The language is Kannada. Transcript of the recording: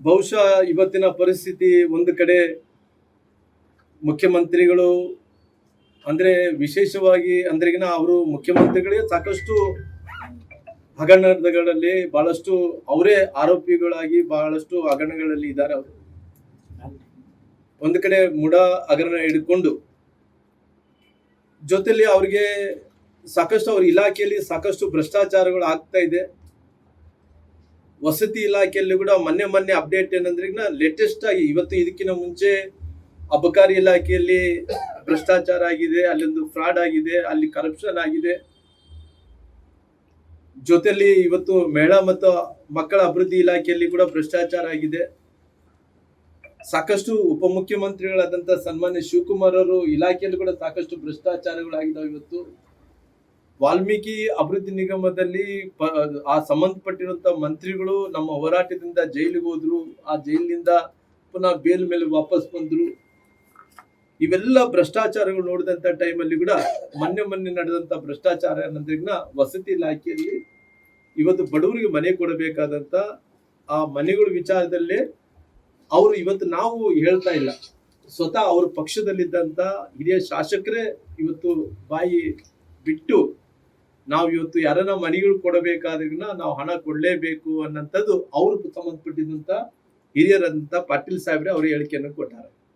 ಬಹುಶಃ ಇವತ್ತಿನ ಪರಿಸ್ಥಿತಿ ಒಂದು ಕಡೆ ಮುಖ್ಯಮಂತ್ರಿಗಳು ಅಂದ್ರೆ ವಿಶೇಷವಾಗಿ ಅಂದ್ರೆಗಿನ ಅವರು ಮುಖ್ಯಮಂತ್ರಿಗಳೇ ಸಾಕಷ್ಟು ಹಗರಣಗಳಲ್ಲಿ ಬಹಳಷ್ಟು ಅವರೇ ಆರೋಪಿಗಳಾಗಿ ಬಹಳಷ್ಟು ಹಗರಣಗಳಲ್ಲಿ ಇದ್ದಾರೆ ಅವರು. ಒಂದು ಕಡೆ ಮುಡ ಹಗರಣ ಹಿಡ್ಕೊಂಡು ಜೊತೆಲಿ ಅವ್ರಿಗೆ ಸಾಕಷ್ಟು ಅವ್ರ ಇಲಾಖೆಯಲ್ಲಿ ಸಾಕಷ್ಟು ಭ್ರಷ್ಟಾಚಾರಗಳು ಆಗ್ತಾ ಇದೆ. ವಸತಿ ಇಲಾಖೆಯಲ್ಲಿ ಕೂಡ ಮೊನ್ನೆ ಮೊನ್ನೆ ಅಪ್ಡೇಟ್ ಏನಂದ್ರೆ ಲೇಟೆಸ್ಟ್ ಆಗಿ ಇವತ್ತು ಇದಕ್ಕಿಂತ ಮುಂಚೆ ಅಬಕಾರಿ ಇಲಾಖೆಯಲ್ಲಿ ಭ್ರಷ್ಟಾಚಾರ ಆಗಿದೆ, ಅಲ್ಲೊಂದು ಫ್ರಾಡ್ ಆಗಿದೆ, ಅಲ್ಲಿ ಕರಪ್ಷನ್ ಆಗಿದೆ. ಜೊತೆಲಿ ಇವತ್ತು ಮಹಿಳಾ ಮತ್ತು ಮಕ್ಕಳ ಅಭಿವೃದ್ಧಿ ಇಲಾಖೆಯಲ್ಲಿ ಕೂಡ ಭ್ರಷ್ಟಾಚಾರ ಆಗಿದೆ. ಸಾಕಷ್ಟು ಉಪಮುಖ್ಯಮಂತ್ರಿಗಳಾದಂತ ಸನ್ಮಾನ್ಯ ಶಿವಕುಮಾರ್ ಅವರು ಇಲಾಖೆಯಲ್ಲಿ ಕೂಡ ಸಾಕಷ್ಟು ಭ್ರಷ್ಟಾಚಾರಗಳಾಗಿದ್ದಾವೆ ಇವತ್ತು. ವಾಲ್ಮೀಕಿ ಅಭಿವೃದ್ಧಿ ನಿಗಮದಲ್ಲಿ ಆ ಸಂಬಂಧಪಟ್ಟಿರುವಂತ ಮಂತ್ರಿಗಳು ನಮ್ಮ ಹೋರಾಟದಿಂದ ಜೈಲಿಗೆ ಹೋದ್ರು, ಆ ಜೈಲಿನಿಂದ ಪುನಃ ಬೇಲ್ ಮೇಲೆ ವಾಪಸ್ ಬಂದ್ರು. ಇವೆಲ್ಲ ಭ್ರಷ್ಟಾಚಾರಗಳು ನೋಡಿದಂತ ಟೈಮಲ್ಲಿ ಕೂಡ ಮೊನ್ನೆ ಮೊನ್ನೆ ನಡೆದಂತ ಭ್ರಷ್ಟಾಚಾರ ಏನಂದ್ರೆ ವಸತಿ ಇಲಾಖೆಯಲ್ಲಿ ಇವತ್ತು ಬಡವರಿಗೆ ಮನೆ ಕೊಡಬೇಕಾದಂತ ಆ ಮನೆಗಳ ವಿಚಾರದಲ್ಲಿ ಅವರು ಇವತ್ತು ನಾವು ಹೇಳ್ತಾ ಇಲ್ಲ. ಸ್ವತಃ ಅವ್ರ ಪಕ್ಷದಲ್ಲಿದ್ದಂತ ಹಿರಿಯ ಶಾಸಕರೇ ಇವತ್ತು ಬಾಯಿ ಬಿಟ್ಟು ನಾವು ಇವತ್ತು ಯಾರನ್ನ ಮನೆಗಳು ಕೊಡಬೇಕಾದ್ರೂ ನಾವು ಹಣ ಕೊಡ್ಲೇಬೇಕು ಅನ್ನಂಥದ್ದು ಅವ್ರಿಗೆ ಸಂಬಂಧಪಟ್ಟಿದಂತ ಹಿರಿಯರಂತ ಪಾಟೀಲ್ ಸಾಹೇಬ್ರೆ ಅವ್ರ ಹೇಳಿಕೆಯನ್ನು ಕೊಟ್ಟಾರೆ.